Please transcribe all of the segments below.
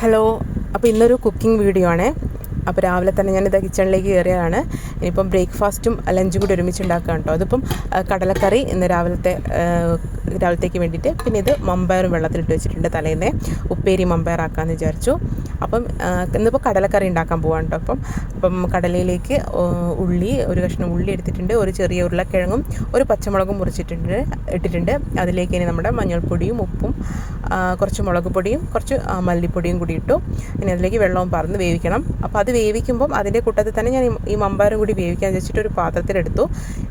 Hello അപ്പോൾ ഇന്നൊരു cooking video ആണ്. അപ്പോൾ രാവിലെ തന്നെ ഞാനിത് കിച്ചണിലേക്ക് കയറിയതാണ് ഇനിയിപ്പം ബ്രേക്ക്ഫാസ്റ്റും ലഞ്ചും കൂടി ഒരുമിച്ച് ഉണ്ടാക്കുക കേട്ടോ അതിപ്പം കടലക്കറി ഇന്ന് രാവിലത്തെ രാവിലത്തേക്ക് വേണ്ടിയിട്ട്. പിന്നെ ഇത് മമ്പയറും വെള്ളത്തിലിട്ട് വെച്ചിട്ടുണ്ട് തലേന്നേ. ഉപ്പേരി മമ്പയറാക്കാമെന്ന് വിചാരിച്ചു. അപ്പം ഇന്നിപ്പോൾ കടലക്കറി ഉണ്ടാക്കാൻ പോവാണ് കേട്ടോ അപ്പം അപ്പം കടലയിലേക്ക് ഉള്ളി ഒരു കഷ്ണം ഉള്ളി എടുത്തിട്ടുണ്ട് ഒരു ചെറിയ ഉരുളക്കിഴങ്ങും ഒരു പച്ചമുളകും മുറിച്ചിട്ടുണ്ട് ഇട്ടിട്ടുണ്ട്. അതിലേക്ക് ഇനി നമ്മുടെ മഞ്ഞൾപ്പൊടിയും ഉപ്പും കുറച്ച് മുളക് പൊടിയും കുറച്ച് മല്ലിപ്പൊടിയും കൂടി ഇട്ടു. ഇനി അതിലേക്ക് വെള്ളവും പറന്ന് വേവിക്കണം. അപ്പോൾ അത് വേവിക്കുമ്പം അതിന്റെ കൂട്ടത്തിൽ തന്നെ ഞാൻ ഈ- മമ്പാരം കൂടി വേവിക്കാൻ വെച്ചിട്ട് ഒരു പാത്രത്തിലെടുത്തു.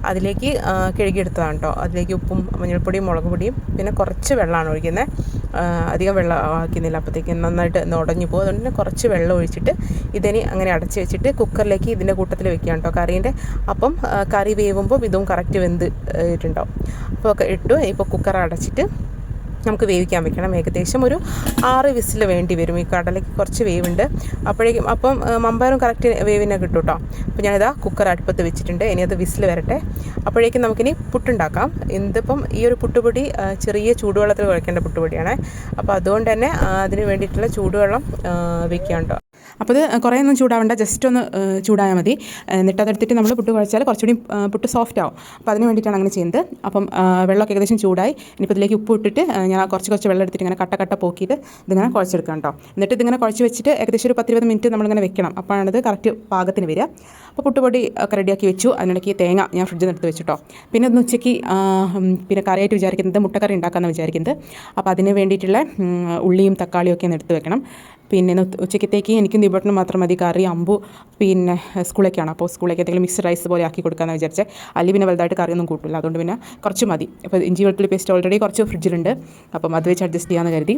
അതിലേക്ക് കിഴുകിയെടുത്തതാണ് കേട്ടോ അതിലേക്ക് ഉപ്പും മഞ്ഞൾപ്പൊടിയും മുളക് പൊടിയും പിന്നെ കുറച്ച് വെള്ളമാണ് ഒഴിക്കുന്നത്. അധികം വെള്ളം ആക്കുന്നില്ല. അപ്പോഴത്തേക്കും നന്നായിട്ട് ഉടഞ്ഞു പോകും. അതുകൊണ്ട് തന്നെ കുറച്ച് വെള്ളം ഒഴിച്ചിട്ട് ഇതിനി അങ്ങനെ അടച്ച് വെച്ചിട്ട് കുക്കറിലേക്ക് ഇതിന്റെ കൂട്ടത്തിൽ വെക്കുക കേട്ടോ. കറീന്റെ അപ്പം കറി വേവുമ്പോൾ ഇതും കറക്റ്റ് വെന്ത് ഇട്ടുണ്ടാവും. അപ്പോൾ ഇട്ടു. ഇപ്പോൾ കുക്കർ അടച്ചിട്ട് നമുക്ക് വേവിക്കാൻ വെക്കണം. ഏകദേശം ഒരു ആറ് വിസിൽ വേണ്ടി വരും. ഈ കടലയ്ക്ക് കുറച്ച് വേവുണ്ട്. അപ്പോഴേക്കും അപ്പം ആ, മമ്പയറും കറക്റ്റ് വേവിനെ കിട്ടും കേട്ടോ അപ്പോൾ ഞാനിതാ കുക്കർ അടുപ്പത്ത് വെച്ചിട്ടുണ്ട്. ഇനി അത് വിസിൽ വരട്ടെ. അപ്പോഴേക്കും നമുക്കിനി പുട്ടുണ്ടാക്കാം. ഇതിപ്പം ഈ ഒരു പുട്ടുപൊടി ചെറിയ ചൂടുവെള്ളത്തിൽ കുഴക്കേണ്ട പുട്ടുപൊടിയാണ്. അപ്പോൾ അതുകൊണ്ട് തന്നെ അതിന് വേണ്ടിയിട്ടുള്ള ചൂടുവെള്ളം ആ, വെക്കാം കേട്ടോ അപ്പോൾ ഇത് കുറേ ഒന്നും ചൂടാവേണ്ട ജസ്റ്റ് ഒന്ന് ചൂടായാൽ മതി. എന്നിട്ട് അതെടുത്തിട്ട് നമ്മൾ പുട്ട് കുഴച്ചാൽ കുറച്ചുകൂടി പുട്ട് സോഫ്റ്റ് ആവും. അപ്പോൾ അതിന് വേണ്ടിയിട്ടാണ് അങ്ങനെ ചെയ്യുന്നത്. അപ്പം വെള്ളമൊക്കെ ഏകദേശം ചൂടായി. ഇനിയിപ്പോൾ ഇതിലേക്ക് ഉപ്പ് ഇട്ടിട്ട് ഞാൻ കുറച്ച് കുറച്ച് വെള്ളം എടുത്തിട്ട് ഇങ്ങനെ കട്ട കട്ട പോക്കിയിട്ട് ഇതിങ്ങനെ കുഴച്ചെടുക്കാം കേട്ടോ എന്നിട്ട് ഇതിങ്ങനെ കുഴച്ച് വെച്ചിട്ട് ഏകദേശം ഒരു പത്തിരുപത് മിനിറ്റ് നമ്മളിങ്ങനെ വെക്കണം. അപ്പോഴാണിത് കറക്റ്റ് പാകത്തിന് വരിക. അപ്പോൾ പുട്ടുപൊടി ഒക്കെ റെഡിയാക്കി വെച്ചു. അതിനിടയ്ക്ക് തേങ്ങ ഞാൻ ഫ്രിഡ്ജിൽ നിന്ന് എടുത്ത് വെച്ചിട്ടോ പിന്നെ ഒന്ന് ഉച്ചയ്ക്ക് പിന്നെ കറിയായിട്ട് വിചാരിക്കുന്നത് മുട്ടക്കറി ഉണ്ടാക്കാമെന്ന് വിചാരിക്കുന്നത്. അപ്പോൾ അതിന് വേണ്ടിയിട്ടുള്ള ഉള്ളിയും തക്കാളിയും ഒക്കെ ഒന്ന് എടുത്ത് വെക്കണം. പിന്നെ ഉച്ചയ്ക്കത്തേക്ക് എനിക്ക് ദീപട്ടിന് മാത്രം മതി. കറി അമ്പു പിന്നെ സ്കൂളിലേക്കാണ് അപ്പോൾ സ്കൂളിലേക്ക് എന്തെങ്കിലും മിക്സ്ഡ് റൈസ് പോലെ ആക്കി കൊടുക്കാമെന്ന് വിചാരിച്ചത് അല്ലെങ്കിൽ പിന്നെ വലുതായിട്ട് കറിയൊന്നും കൂട്ടില്ല അതുകൊണ്ട് പിന്നെ കുറച്ച് മതി. അപ്പോൾ ഇഞ്ചി വെളുത്തുള്ളി പേസ്റ്റ് ഓൾറെഡി കുറച്ച് ഫ്രിഡ്ജിലുണ്ട്. അപ്പം അത് വെച്ച് അഡ്ജസ്റ്റ് ചെയ്യാമെന്ന് കരുതി.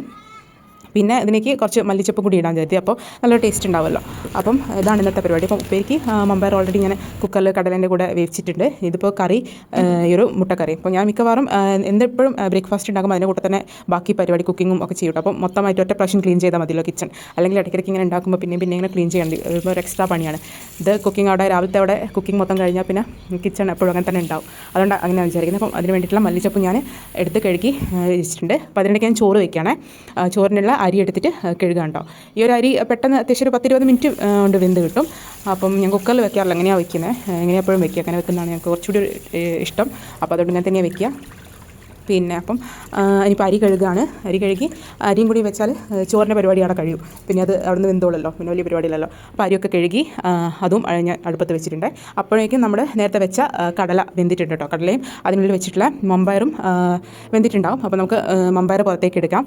പിന്നെ ഇതിലേക്ക് കുറച്ച് മല്ലിച്ചപ്പും കൂടി ഇടാൻ കരുതി അപ്പോൾ നല്ല ടേസ്റ്റ് ഉണ്ടാവുമല്ലോ. അപ്പം ഇതാണ് ഇന്നത്തെ പരിപാടി. അപ്പം ഉപ്പേരിക്ക് മമ്പയർ ഓൾറെഡി ഇങ്ങനെ കുക്കറിൽ കടലേന്റെ കൂടെ വേവിച്ചിട്ടുണ്ട്. ഇതിപ്പോൾ കറി ഈ ഒരു മുട്ടക്കറി. അപ്പോൾ ഞാൻ മിക്കവാറും എന്തെപ്പോഴും ബ്രേക്ക്ഫാസ്റ്റ് ഉണ്ടാക്കുമ്പോൾ അതിന്റെ കൂടെ തന്നെ ബാക്കി പരിപാടി കുക്കിങ്ങും ഒക്കെ ചെയ്യും. അപ്പോൾ അപ്പം മൊത്തമായിട്ട് ഒറ്റ പ്രാവശ്യം ക്ലീൻ ചെയ്താൽ മതിയല്ലോ കിച്ചൺ അല്ലെങ്കിൽ ഇടയ്ക്കിടയ്ക്ക് ഇങ്ങനെ ഉണ്ടാക്കുമ്പോൾ പിന്നെ പിന്നെ ഇങ്ങനെ ക്ലീൻ ചെയ്യേണ്ടി ഒരു എക്സ്ട്രാ പണിയാണ്. ഇത് കുക്കിംഗ് അവിടെ രാവിലത്തെ അവിടെ കുക്കിംഗ് മൊത്തം കഴിഞ്ഞാൽ പിന്നെ കിച്ചൺ എപ്പോഴും അങ്ങനെ തന്നെ ഉണ്ടാവും. അതുകൊണ്ട് അങ്ങനെ വിചാരിക്കുന്നത്. അപ്പം അതിന് വേണ്ടിയിട്ടുള്ള മല്ലിച്ചപ്പ് ഞാൻ എടുത്ത് കഴുകി വെച്ചിട്ടുണ്ട്. അപ്പോൾ അതിനിടയ്ക്ക് ഞാൻ ചോറ് വയ്ക്കുകയാണ് ചോറിനുള്ള അരി എടുത്തിട്ട് കഴുകാം കേട്ടോ ഈ ഒരു അരി പെട്ടെന്ന് അത്യാവശ്യം ഒരു പത്തിരുപത് മിനിറ്റ് കൊണ്ട് വെന്ത് കിട്ടും. അപ്പം ഞാൻ കുക്കറിൽ വെക്കാറില്ല. എങ്ങനെയാണ് വെക്കുന്നത് എങ്ങനെയാണ് എപ്പോഴും വെക്കുക? അങ്ങനെ വെക്കുന്നതാണ് ഞങ്ങൾക്ക് കുറച്ചുകൂടി ഇഷ്ടം. അപ്പോൾ അതുകൊണ്ട് ഞാൻ തന്നെയാണ് വെക്കുക. പിന്നെ അപ്പം ഇനിയിപ്പോൾ അരി കഴുകുകയാണ് അരി കഴുകി അരിയും കൂടി വെച്ചാൽ ചോറിന്റെ പരിപാടി അവിടെ കഴിയും. പിന്നെ അത് അവിടെ നിന്ന് വെന്തോളല്ലോ പിന്നെ വലിയ പരിപാടിയില്ലല്ലോ. അപ്പോൾ അരിയൊക്കെ കഴുകി അതും ഞാൻ അടുപ്പത്ത് വെച്ചിട്ടുണ്ട്. അപ്പോഴേക്കും നമ്മൾ നേരത്തെ വെച്ച കടല വെന്തിട്ടുണ്ട് കേട്ടോ. കടലയും അതിനുള്ളിൽ വെച്ചിട്ടുള്ള മമ്പയറും വെന്തിട്ടുണ്ടാവും. അപ്പോൾ നമുക്ക് മമ്പയർ പുറത്തേക്ക് എടുക്കാം.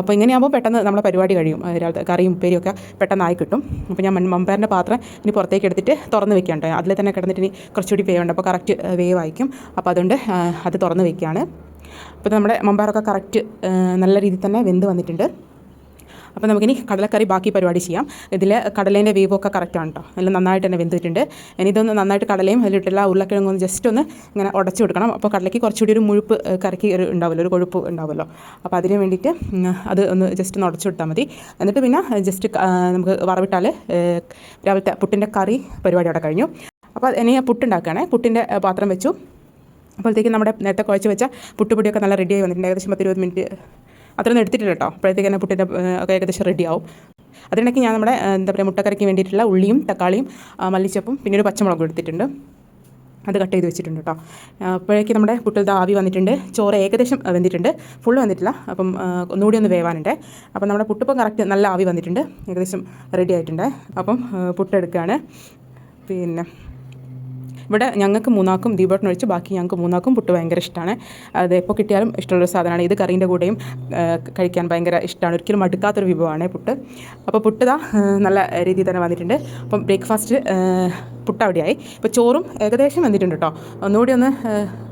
അപ്പോൾ ഇങ്ങനെയാകുമ്പോൾ പെട്ടെന്ന് നമ്മളെ പരിപാടി കഴിയും. രാവിലത്തെ കറിയും ഉപ്പേരിയും ഒക്കെ പെട്ടെന്ന് ആയി കിട്ടും. അപ്പോൾ ഞാൻ മമ്പയറിന്റെ പാത്രം ഇനി പുറത്തേക്ക് എടുത്തിട്ട് തുറന്ന് വെക്കാം കേട്ടോ. അതിൽ തന്നെ കിടന്നിട്ട് ഇനി കുറച്ചുകൂടി വേവുണ്ട്. അപ്പോൾ കറക്റ്റ് വേവ് ആയിരിക്കും അപ്പോൾ അതുകൊണ്ട് അത് തുറന്ന് വെക്കുകയാണ്. അപ്പോൾ നമ്മുടെ മമ്പാറൊക്കെ കറക്റ്റ് നല്ല രീതിയിൽ തന്നെ വെന്ത് വന്നിട്ടുണ്ട്. അപ്പോൾ നമുക്കിനി കടലക്കറി ബാക്കി പരിപാടി ചെയ്യാം. ഇതിൽ കടലേന്റെ വേവൊക്കെ കറക്റ്റാണ് കേട്ടോ നല്ല നന്നായിട്ട് തന്നെ വെന്തിട്ടുണ്ട്. ഇനി ഇതൊന്ന് നന്നായിട്ട് കടലയും അതിലിട്ടുള്ള ഉരുളക്കിഴങ്ങും ജസ്റ്റ് ഒന്ന് ഇങ്ങനെ ഉടച്ചു കൊടുക്കണം. അപ്പോൾ കടലയ്ക്ക് കുറച്ചുകൂടി ഒരു മുഴുപ്പ് കറക്കി ഒരു ഉണ്ടാവുമല്ലോ ഒരു കൊഴുപ്പ് ഉണ്ടാവുമല്ലോ അപ്പോൾ അതിന് വേണ്ടിയിട്ട് അത് ഒന്ന് ജസ്റ്റ് ഒന്ന് ഉടച്ചു കൊടുത്താൽ മതി. എന്നിട്ട് പിന്നെ ജസ്റ്റ് നമുക്ക് വറവിട്ടാൽ രാവിലത്തെ പുട്ടിന്റെ കറി പരിപാടി അവിടെ കഴിഞ്ഞു. അപ്പോൾ ഇനി പുട്ടുണ്ടാക്കുകയാണെ പുട്ടിന്റെ പാത്രം വെച്ചു. അപ്പോഴത്തേക്ക് നമ്മുടെ നേരത്തെ കുഴച്ച് വെച്ച പുട്ടുപൊടിയൊക്കെ നല്ല റെഡിയായി വന്നിട്ടുണ്ട്. ഏകദേശം പത്തിരുപത് മിനിറ്റ് അത്രയൊന്നും എടുത്തിട്ടില്ല കേട്ടോ. അപ്പോഴത്തേക്ക് തന്നെ പുട്ടിന്റെ ഒക്കെ ഏകദേശം റെഡിയാവും അതിനിടയ്ക്ക് ഞാൻ നമ്മുടെ എന്താ പറയുക മുട്ടക്കറിക്ക് വേണ്ടിയിട്ടുള്ള ഉള്ളിയും തക്കാളിയും മല്ലിച്ചപ്പും പിന്നെ ഒരു പച്ചമുളകും എടുത്തിട്ടുണ്ട്. അത് കട്ട് ചെയ്ത് വെച്ചിട്ടുണ്ട് കേട്ടോ. അപ്പോഴേക്ക് നമ്മുടെ പുട്ടിലത്തെ ആവി വന്നിട്ടുണ്ട്. ചോറ് ഏകദേശം വെന്തിട്ടുണ്ട്. ഫുൾ വന്നിട്ടില്ല. അപ്പം ഒന്നുകൂടി ഒന്ന് വേവാനുണ്ട്. അപ്പം നമ്മുടെ പുട്ടിപ്പം കറക്റ്റ് നല്ല ആവി വന്നിട്ടുണ്ട്. ഏകദേശം റെഡി ആയിട്ടുണ്ട്. അപ്പം പുട്ടെടുക്കുകയാണ് പിന്നെ ഇവിടെ ഞങ്ങൾക്ക് മൂന്നാക്കും ദീപോട്ടൻ ഒഴിച്ച് ബാക്കി ഞങ്ങൾക്ക് മൂന്നാക്കും പുട്ട് ഭയങ്കര ഇഷ്ടമാണ് അത് എപ്പോൾ കിട്ടിയാലും ഇഷ്ടമുള്ളൊരു സാധനമാണ്. ഇത് കറീന്റെ കൂടെയും കഴിക്കാൻ ഭയങ്കര ഇഷ്ടമാണ് ഒരിക്കലും മടുക്കാത്തൊരു വിഭവമാണ് പുട്ട്. അപ്പോൾ പുട്ട് ഇതാ നല്ല രീതിയിൽ തന്നെ വന്നിട്ടുണ്ട്. അപ്പം ബ്രേക്ക്ഫാസ്റ്റ് പുട്ട് അവിടെയായി ഇപ്പോൾ ചോറും ഏകദേശം വന്നിട്ടുണ്ട് കേട്ടോ. ഒന്നുകൂടി ഒന്ന്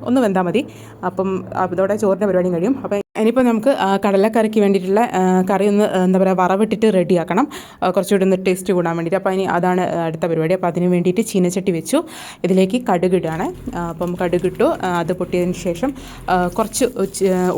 ഒന്ന് വെന്താൽ മതി. അപ്പം അതോടെ ചോറിന്റെ പരിപാടിയും കഴിയും. അപ്പം ഇനിയിപ്പോൾ നമുക്ക് കടലക്കറിക്ക് വേണ്ടിയിട്ടുള്ള കറി ഒന്ന് എന്താ പറയുക വറവിട്ടിട്ട് റെഡിയാക്കണം കുറച്ചുകൂടി ഒന്ന് ടേസ്റ്റ് കൂടാൻ വേണ്ടിയിട്ട്. അപ്പോൾ ഇനി അതാണ് അടുത്ത പരിപാടി. അപ്പോൾ അതിന് വേണ്ടിയിട്ട് ചീനച്ചട്ടി വെച്ചു. ഇതിലേക്ക് കടുക് ഇടുകയാണ് ആ, അപ്പം കടുക് ഇട്ടു അത് പൊട്ടിയതിന് ശേഷം കുറച്ച്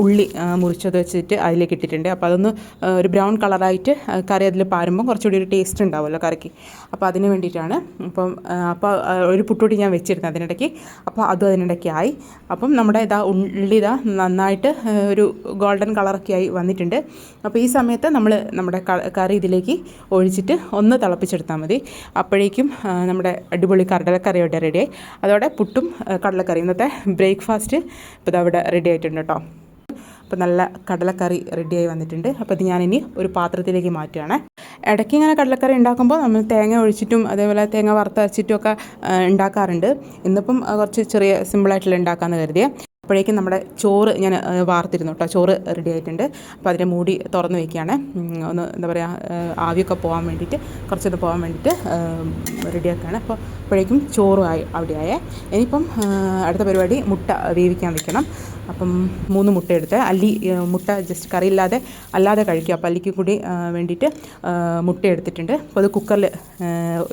ഉള്ളി മുറിച്ചത് വെച്ചിട്ട് അതിലേക്ക് ഇട്ടിട്ടുണ്ട്. അപ്പോൾ അതൊന്ന് ഒരു ബ്രൗൺ കളറായിട്ട് കറി അതിൽ പാരുമ്പോൾ കുറച്ചുകൂടി ഒരു ടേസ്റ്റ് ഉണ്ടാവുമല്ലോ കറിക്ക്. അപ്പോൾ അതിന് വേണ്ടിയിട്ടാണ്. അപ്പം അപ്പോൾ ഒരു പുട്ടുകൂടി ഞാൻ വെച്ചിരുന്നത് അതിനിടയ്ക്ക്. അപ്പോൾ അതും അതിനിടയ്ക്ക് ആയി അപ്പം നമ്മുടെ ഇതാ ഉള്ളി ഇതാ നന്നായിട്ട് ഒരു ഗോൾഡൻ കളറൊക്കെ ആയി വന്നിട്ടുണ്ട്. അപ്പോൾ ഈ സമയത്ത് നമ്മൾ നമ്മുടെ കറി ഇതിലേക്ക് ഒഴിച്ചിട്ട് ഒന്ന് തിളപ്പിച്ചെടുത്താൽ മതി. അപ്പോഴേക്കും നമ്മുടെ അടിപൊളി കടലക്കറി റെഡിയായി അതോടെ പുട്ടും കടലക്കറി ഇന്നത്തെ ബ്രേക്ക്ഫാസ്റ്റ് ഇപ്പോൾ അവിടെ റെഡി ആയിട്ടുണ്ട് കേട്ടോ അപ്പോൾ നല്ല കടലക്കറി റെഡിയായി വന്നിട്ടുണ്ട്. അപ്പോൾ ഇത് ഞാനിനി ഒരു പാത്രത്തിലേക്ക് മാറ്റുകയാണ് ഇടയ്ക്ക് ഇങ്ങനെ കടലക്കറി ഉണ്ടാക്കുമ്പോൾ നമ്മൾ തേങ്ങ ഒഴിച്ചിട്ടും അതേപോലെ തേങ്ങ വറുത്തരച്ചിട്ടും ഒക്കെ ഉണ്ടാക്കാറുണ്ട്. ഇന്നിപ്പം കുറച്ച് ചെറിയ സിമ്പിളായിട്ടുള്ള ഉണ്ടാക്കാമെന്ന് കരുതിയേ. അപ്പോഴേക്കും നമ്മുടെ ചോറ് ഞാൻ വാർത്തിരുന്നു കേട്ടോ. ചോറ് റെഡി ആയിട്ടുണ്ട്. അപ്പോൾ അതിന്റെ മൂടി തുറന്ന് വയ്ക്കുകയാണ് ഒന്ന് എന്താ പറയുക ആവിയൊക്കെ പോകാൻ വേണ്ടിയിട്ട് കുറച്ചൊന്ന് പോകാൻ വേണ്ടിയിട്ട് റെഡിയാക്കുകയാണ് അപ്പോൾ അപ്പോഴേക്കും ചോറും ആയി അവിടെ ആയേ. ഇനിയിപ്പം അടുത്ത പരിപാടി മുട്ട വേവിക്കാൻ വെക്കണം. അപ്പം മൂന്ന് മുട്ട എടുത്ത് അല്ലി മുട്ട ജസ്റ്റ് കറി ഇല്ലാതെ അല്ലാതെ കഴിക്കുക അപ്പോൾ അല്ലിക്ക് കൂടി വേണ്ടിയിട്ട് മുട്ട എടുത്തിട്ടുണ്ട്. അപ്പോൾ അത് കുക്കറിൽ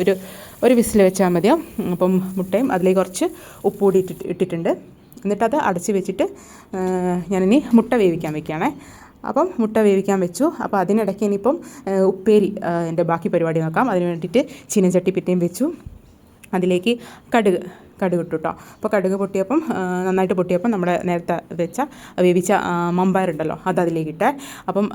ഒരു ഒരു വിസിൽ വെച്ചാൽ മതിയാവും അപ്പം മുട്ടയും അതിലേക്ക് കുറച്ച് ഉപ്പ് കൂടി ഇട്ടിട്ടുണ്ട്. എന്നിട്ടത് അടച്ച് വെച്ചിട്ട് ഞാനിനി മുട്ട വേവിക്കാൻ വെക്കുകയാണേ. അപ്പം മുട്ട വേവിക്കാൻ വെച്ചു. അപ്പോൾ അതിനിടയ്ക്ക് ഇനിയിപ്പം ഉപ്പേരി എന്റെ ബാക്കി പരിപാടി നോക്കാം അതിന് വേണ്ടിയിട്ട് ചീനച്ചട്ടി പിറ്റേയും വെച്ചു. അതിലേക്ക് കടുക് കടുക് ഇട്ടു കേട്ടോ അപ്പോൾ കടുക് പൊട്ടിയപ്പം നന്നായിട്ട് പൊട്ടിയപ്പം നമ്മുടെ നേരത്തെ വെച്ച വേവിച്ച മമ്പാരുണ്ടല്ലോ അത് അതിലേക്ക് ഇട്ടേ അപ്പം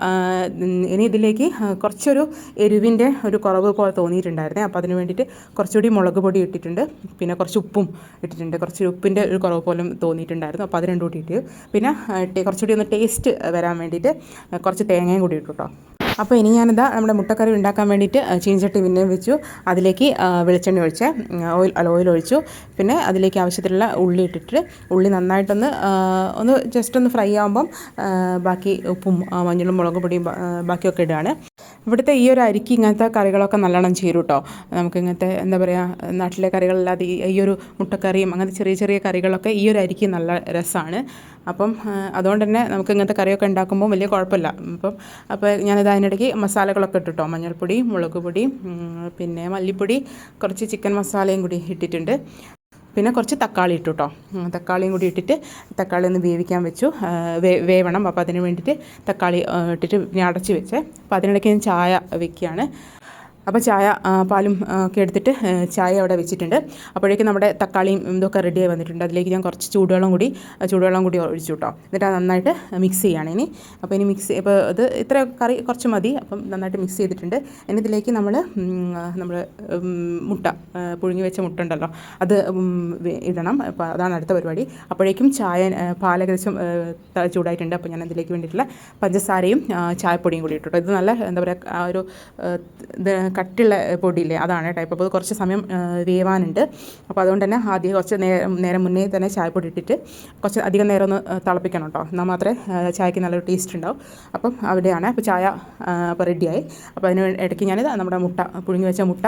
ഇനി ഇതിലേക്ക് കുറച്ചൊരു എരിവിന്റെ ഒരു കുറവ് പോലെ തോന്നിയിട്ടുണ്ടായിരുന്നേ. അപ്പോൾ അതിന് വേണ്ടിയിട്ട് കുറച്ചുകൂടി മുളക് പൊടി ഇട്ടിട്ടുണ്ട്. പിന്നെ കുറച്ച് ഉപ്പും ഇട്ടിട്ടുണ്ട്. കുറച്ച് ഉപ്പിന്റെ ഒരു കുറവ് പോലും തോന്നിയിട്ടുണ്ടായിരുന്നു. അപ്പോൾ അത് രണ്ടും കൂടി ഇട്ട് പിന്നെ കുറച്ചുകൂടി ഒന്ന് ടേസ്റ്റ് വരാൻ വേണ്ടിയിട്ട് കുറച്ച് തേങ്ങയും കൂടി ഇട്ടു കേട്ടോ അപ്പോൾ ഇനി ഞാനിതാ നമ്മുടെ മുട്ടക്കറി ഉണ്ടാക്കാൻ വേണ്ടിയിട്ട് ചീഞ്ചട്ടി പിന്നെ വെച്ചു. അതിലേക്ക് വെളിച്ചെണ്ണ ഒഴിച്ച് ഓയിൽ അല്ല ഓയിൽ ഒഴിച്ചു. പിന്നെ അതിലേക്ക് ആവശ്യത്തിലുള്ള ഉള്ളി ഇട്ടിട്ട് ഉള്ളി നന്നായിട്ടൊന്ന് ഒന്ന് ജസ്റ്റ് ഒന്ന് ഫ്രൈ ആകുമ്പം ബാക്കി ഉപ്പും മഞ്ഞളും മുളക് പൊടിയും ബാക്കിയൊക്കെ ഇടുകയാണ്. ഇവിടുത്തെ ഈ ഒരു അരിക്ക് ഇങ്ങനത്തെ കറികളൊക്കെ നല്ലോണം ചേരും കേട്ടോ നമുക്ക് ഇങ്ങനത്തെ എന്താ പറയുക നാട്ടിലെ കറികളല്ലാതെ ഈ ഒരു മുട്ടക്കറിയും അങ്ങനത്തെ ചെറിയ ചെറിയ കറികളൊക്കെ ഈ ഒരു അരിക്ക് നല്ല രസമാണ് അപ്പം അതുകൊണ്ട് തന്നെ നമുക്ക് ഇങ്ങനത്തെ കറിയൊക്കെ ഉണ്ടാക്കുമ്പോൾ വലിയ കുഴപ്പമില്ല. അപ്പം അപ്പോൾ ഞാനിത് അതിനിടയ്ക്ക് മസാലകളൊക്കെ ഇട്ടിട്ടോ. മഞ്ഞൾപ്പൊടി മുളക് പൊടി പിന്നെ മല്ലിപ്പൊടി കുറച്ച് ചിക്കൻ മസാലയും കൂടി ഇട്ടിട്ടുണ്ട്. പിന്നെ കുറച്ച് തക്കാളി ഇട്ടു കേട്ടോ തക്കാളിയും കൂടി ഇട്ടിട്ട് തക്കാളി ഒന്ന് വേവിക്കാൻ വെച്ചു. വേവണം. അപ്പോൾ അതിന് വേണ്ടിയിട്ട് തക്കാളി ഇട്ടിട്ട് പിന്നെ അടച്ച് വെച്ചേ. അപ്പോൾ അതിനിടയ്ക്ക് ഞാൻ ചായ വെക്കുകയാണ്. അപ്പോൾ ചായ പാലും ഒക്കെ എടുത്തിട്ട് ചായ അവിടെ വെച്ചിട്ടുണ്ട്. അപ്പോഴേക്കും നമ്മുടെ തക്കാളിയും ഇതൊക്കെ റെഡിയായി വന്നിട്ടുണ്ട്. അതിലേക്ക് ഞാൻ കുറച്ച് ചൂടുവെള്ളം കൂടി ചൂടുവെള്ളം കൂടി ഒഴിച്ചു കേട്ടോ. എന്നിട്ട് അത് നന്നായിട്ട് മിക്സ് ചെയ്യുകയാണ് ഇനി. അപ്പോൾ ഇനി മിക്സ് ഇപ്പോൾ ഇത് ഇത്ര കറി കുറച്ച് മതി. അപ്പം നന്നായിട്ട് മിക്സ് ചെയ്തിട്ടുണ്ട്. ഇനി ഇതിലേക്ക് നമ്മൾ നമ്മൾ മുട്ട പുഴുങ്ങി വെച്ച മുട്ട ഉണ്ടല്ലോ. അത് ഇടണം. അപ്പോൾ അതാണ് അടുത്ത പരിപാടി. അപ്പോഴേക്കും ചായ ഏകദേശം ചൂടായിട്ടുണ്ട്. അപ്പോൾ ഞാൻ അതിലേക്ക് വേണ്ടിയിട്ടുള്ള പഞ്ചസാരയും ചായപ്പൊടിയും കൂടി ഇട്ടു ഇത് നല്ല എന്താ പറയുക ആ ഒരു കട്ടിയുള്ള പൊടിയില്ലേ അതാണ് ഇപ്പോൾ അത് കുറച്ച് സമയം വേവാനുണ്ട്. അപ്പോൾ അതുകൊണ്ട് തന്നെ ആദ്യം കുറച്ച് നേരം നേരം മുന്നേ തന്നെ ചായപ്പൊടി ഇട്ടിട്ട് കുറച്ച് അധികം നേരം ഒന്ന് തിളപ്പിക്കണം കേട്ടോ. എന്നാൽ മാത്രമേ ചായക്ക് നല്ലൊരു ടേസ്റ്റ് ഉണ്ടാവും. അപ്പം അവിടെയാണ് അപ്പോൾ ചായ അപ്പോൾ റെഡിയായി അപ്പോൾ അതിന് ഇടയ്ക്ക് ഞാൻ നമ്മുടെ മുട്ട പുഴുങ്ങി വെച്ച മുട്ട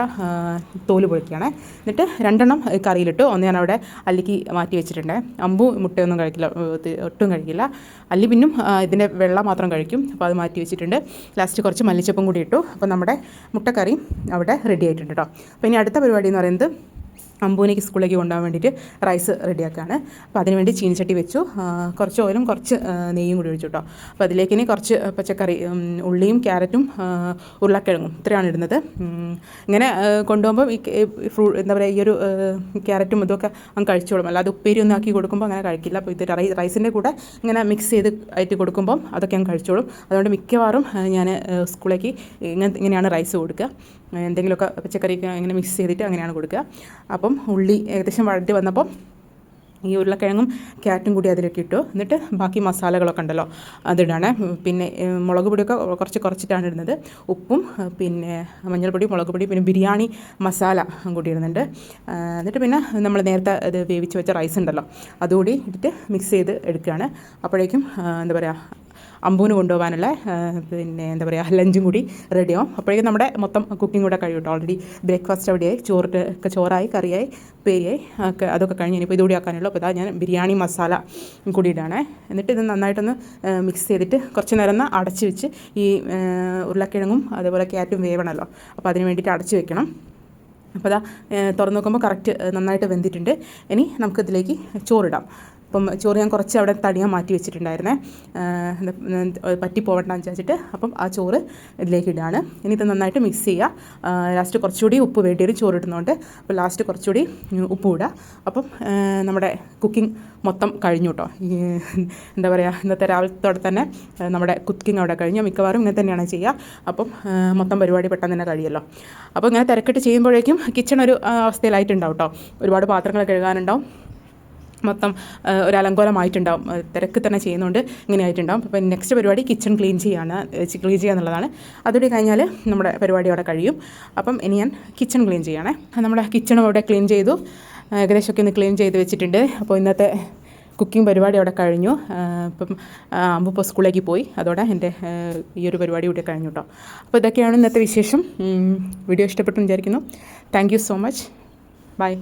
തോൽ പൊഴിക്കുകയാണ് എന്നിട്ട് രണ്ടെണ്ണം കറിയിലിട്ടു. ഒന്ന് ഞാൻ അവിടെ അല്ലിക്ക് മാറ്റി വെച്ചിട്ടുണ്ട്. അമ്പു മുട്ടയൊന്നും കഴിക്കില്ല ഒട്ടും കഴിക്കില്ല. അല്ലി പിന്നും ഇതിന്റെ വെള്ളം മാത്രം കഴിക്കും. അപ്പോൾ അത് മാറ്റി വെച്ചിട്ടുണ്ട്. ലാസ്റ്റ് കുറച്ച് മല്ലിച്ചപ്പും കൂടി ഇട്ടു. അപ്പോൾ നമ്മുടെ മുട്ടക്കറി അവിടെ റെഡി ആയിട്ടുണ്ട് കേട്ടോ അപ്പോൾ ഇനി അടുത്ത പരിപാടി എന്ന് പറയുന്നത് അമ്പൂനിക്ക് സ്കൂളിലേക്ക് കൊണ്ടുപോകാൻ വേണ്ടിയിട്ട് റൈസ് റെഡിയാക്കുകയാണ് അപ്പോൾ അതിനുവേണ്ടി ചീനിച്ചട്ടി വെച്ചു. കുറച്ച് ഓയിലും കുറച്ച് നെയ്യും കൂടി ഒഴിച്ചു കേട്ടോ. അപ്പോൾ അതിലേക്ക് ഇനി കുറച്ച് പച്ചക്കറി ഉള്ളിയും ക്യാരറ്റും ഉരുളക്കിഴങ്ങും ഇത്രയാണ് ഇടുന്നത്. ഇങ്ങനെ കൊണ്ടുപോകുമ്പോൾ ഈ ഫ്രൂ എന്താ പറയുക ഈ ഒരു ക്യാരറ്റും ഇതൊക്കെ അങ്ങ് കഴിച്ചോളും. അല്ലാതെ ഉപ്പേരി ഒന്നും ആക്കി കൊടുക്കുമ്പോൾ അങ്ങനെ കഴിക്കില്ല. അപ്പോൾ ഇത് റൈസിന്റെ കൂടെ ഇങ്ങനെ മിക്സ് ചെയ്ത് ആയിട്ട് കൊടുക്കുമ്പം അതൊക്കെ അങ്ങ് കഴിച്ചോളും. അതുകൊണ്ട് മിക്കവാറും ഞാൻ സ്കൂളിലേക്ക് ഇങ്ങനെ ഇങ്ങനെയാണ് റൈസ് കൊടുക്കുക. എന്തെങ്കിലുമൊക്കെ പച്ചക്കറിയൊക്കെ ഇങ്ങനെ മിക്സ് ചെയ്തിട്ട് അങ്ങനെയാണ് കൊടുക്കുക. അപ്പം ഉള്ളി ഏകദേശം വഴറ്റി വന്നപ്പം ഈ ഉരുളക്കിഴങ്ങും ക്യാരറ്റും കൂടി അതിലേക്ക് ഇട്ടു. എന്നിട്ട് ബാക്കി മസാലകളൊക്കെ ഉണ്ടല്ലോ അതിടാണ്. പിന്നെ മുളക് പൊടിയൊക്കെ കുറച്ച് കുറച്ചിട്ടാണ് ഇടുന്നത്. ഉപ്പും പിന്നെ മഞ്ഞൾപ്പൊടി മുളക് പൊടി പിന്നെ ബിരിയാണി മസാല കൂടി ഇടുന്നുണ്ട്. എന്നിട്ട് പിന്നെ നമ്മൾ നേരത്തെ ഇത് വേവിച്ച് വെച്ച റൈസ് ഉണ്ടല്ലോ അതുകൂടി ഇട്ടിട്ട് മിക്സ് ചെയ്ത് എടുക്കുകയാണ്. അപ്പോഴേക്കും എന്താ പറയുക അമ്പൂന് കൊണ്ടുപോകാനുള്ള പിന്നെ എന്താ പറയുക ലഞ്ചും കൂടി റെഡിയാവും അപ്പോഴേക്കും നമ്മുടെ മൊത്തം കുക്കിംഗ് കൂടെ കഴിയും ഓൾറെഡി ബ്രേക്ക്ഫാസ്റ്റ് അവിടെയായി ചോറിട്ട് ചോറായി കറിയായി പേരിയായി ഒക്കെ അതൊക്കെ കഴിഞ്ഞ് ഇനിയിപ്പോൾ ഇതുകൂടി ആക്കാനുള്ളൂ. അപ്പോൾ ഇതാ ഞാൻ ബിരിയാണി മസാല കൂടി ഇടാണേ. എന്നിട്ട് ഇത് നന്നായിട്ടൊന്ന് മിക്സ് ചെയ്തിട്ട് കുറച്ച് നേരം ഒന്ന് അടച്ച് വെച്ച് ഈ ഉരുളക്കിഴങ്ങും അതേപോലെ ക്യാറ്റും വേവണമല്ലോ അപ്പോൾ അതിന് വേണ്ടിയിട്ട് അടച്ച് വെക്കണം. അപ്പോൾ അതാ തുറന്ന് നോക്കുമ്പോൾ കറക്റ്റ് നന്നായിട്ട് വെന്തിട്ടുണ്ട്. ഇനി നമുക്കിതിലേക്ക് ചോറിടാം. അപ്പം ചോറ് ഞാൻ കുറച്ച് അവിടെ തടിയാൻ മാറ്റി വെച്ചിട്ടുണ്ടായിരുന്നേ. ആ, ഇത് പറ്റി പോകണ്ടെന്ന് വിചാരിച്ചിട്ട് അപ്പം ആ ചോറ് ഇതിലേക്ക് ഇടുകയാണ് ഇനി ഇത് നന്നായിട്ട് മിക്സ് ചെയ്യുക. ലാസ്റ്റ് കുറച്ചുകൂടി ഉപ്പ് വേണ്ടി വരും ചോറ് ഇടുന്നതുകൊണ്ട്. അപ്പോൾ ലാസ്റ്റ് കുറച്ചുകൂടി ഉപ്പ് ഇടുക. അപ്പം നമ്മുടെ കുക്കിംഗ് മൊത്തം കഴിഞ്ഞു കേട്ടോ. എന്താ പറയുക ഇന്നത്തെ രാവിലത്തോടെ തന്നെ നമ്മുടെ കുക്കിംഗ് അവിടെ കഴിഞ്ഞു. മിക്കവാറും ഇങ്ങനെ തന്നെയാണ് ചെയ്യുക. അപ്പം മൊത്തം പരിപാടി പെട്ടെന്ന് തന്നെ കഴിയുമല്ലോ. അപ്പോൾ ഇങ്ങനെ തിരക്കിട്ട് ചെയ്യുമ്പോഴേക്കും കിച്ചൺ ഒരു അവസ്ഥയിലായിട്ടുണ്ടാവും കേട്ടോ. ഒരുപാട് പാത്രങ്ങൾ കഴുകാനുണ്ടാവും. മൊത്തം ഒരു അലങ്കോലമായിട്ടുണ്ടാവും തിരക്ക് തന്നെ ചെയ്യുന്നുണ്ട് ഇങ്ങനെ ആയിട്ടുണ്ടാവും അപ്പം നെക്സ്റ്റ് പരിപാടി കിച്ചൺ ക്ലീൻ ചെയ്യാണ്. ക്ലീൻ ചെയ്യുക എന്നുള്ളതാണ്. അതുകൂടി കഴിഞ്ഞാൽ നമ്മുടെ പരിപാടി അവിടെ കഴിയും. അപ്പം ഇനി ഞാൻ കിച്ചൺ ക്ലീൻ ചെയ്യണേ. നമ്മുടെ കിച്ചണും അവിടെ ക്ലീൻ ചെയ്തു. ഏകദേശമൊക്കെ ഒന്ന് ക്ലീൻ ചെയ്ത് വെച്ചിട്ടുണ്ട്. അപ്പോൾ ഇന്നത്തെ കുക്കിംഗ് പരിപാടി അവിടെ കഴിഞ്ഞു. ഇപ്പം അമ്പുപ്പോൾ സ്കൂളിലേക്ക് പോയി. അതോടെ എന്റെ ഈ ഒരു പരിപാടി കൂടി കഴിഞ്ഞു കേട്ടോ അപ്പോൾ ഇതൊക്കെയാണ് ഇന്നത്തെ വിശേഷം. വീഡിയോ ഇഷ്ടപ്പെട്ടു വിചാരിക്കുന്നു. Thank you so much bye